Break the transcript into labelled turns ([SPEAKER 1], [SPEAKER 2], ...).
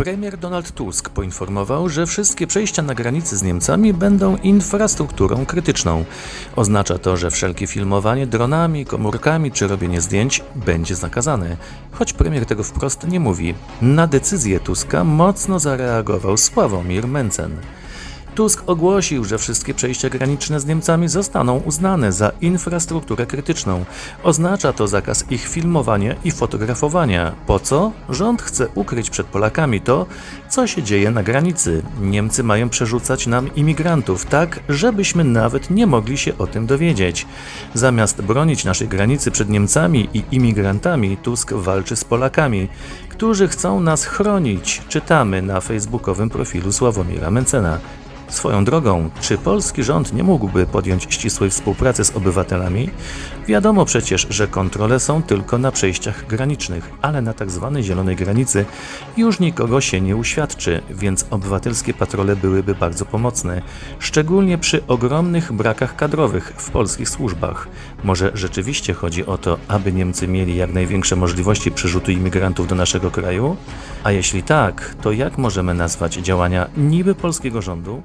[SPEAKER 1] Premier Donald Tusk poinformował, że wszystkie przejścia na granicy z Niemcami będą infrastrukturą krytyczną. Oznacza to, że wszelkie filmowanie dronami, komórkami czy robienie zdjęć będzie zakazane. Choć premier tego wprost nie mówi. Na decyzję Tuska mocno zareagował Sławomir Mencen. Tusk ogłosił, że wszystkie przejścia graniczne z Niemcami zostaną uznane za infrastrukturę krytyczną. Oznacza to zakaz ich filmowania i fotografowania. Po co? Rząd chce ukryć przed Polakami to, co się dzieje na granicy. Niemcy mają przerzucać nam imigrantów tak, żebyśmy nawet nie mogli się o tym dowiedzieć. Zamiast bronić naszej granicy przed Niemcami i imigrantami, Tusk walczy z Polakami, którzy chcą nas chronić. Czytamy na facebookowym profilu Sławomira Mencena. Swoją drogą, czy polski rząd nie mógłby podjąć ścisłej współpracy z obywatelami? Wiadomo przecież, że kontrole są tylko na przejściach granicznych, ale na tak zwanej zielonej granicy już nikogo się nie uświadczy, więc obywatelskie patrole byłyby bardzo pomocne, szczególnie przy ogromnych brakach kadrowych w polskich służbach. Może rzeczywiście chodzi o to, aby Niemcy mieli jak największe możliwości przerzutu imigrantów do naszego kraju? A jeśli tak, to jak możemy nazwać działania niby polskiego rządu?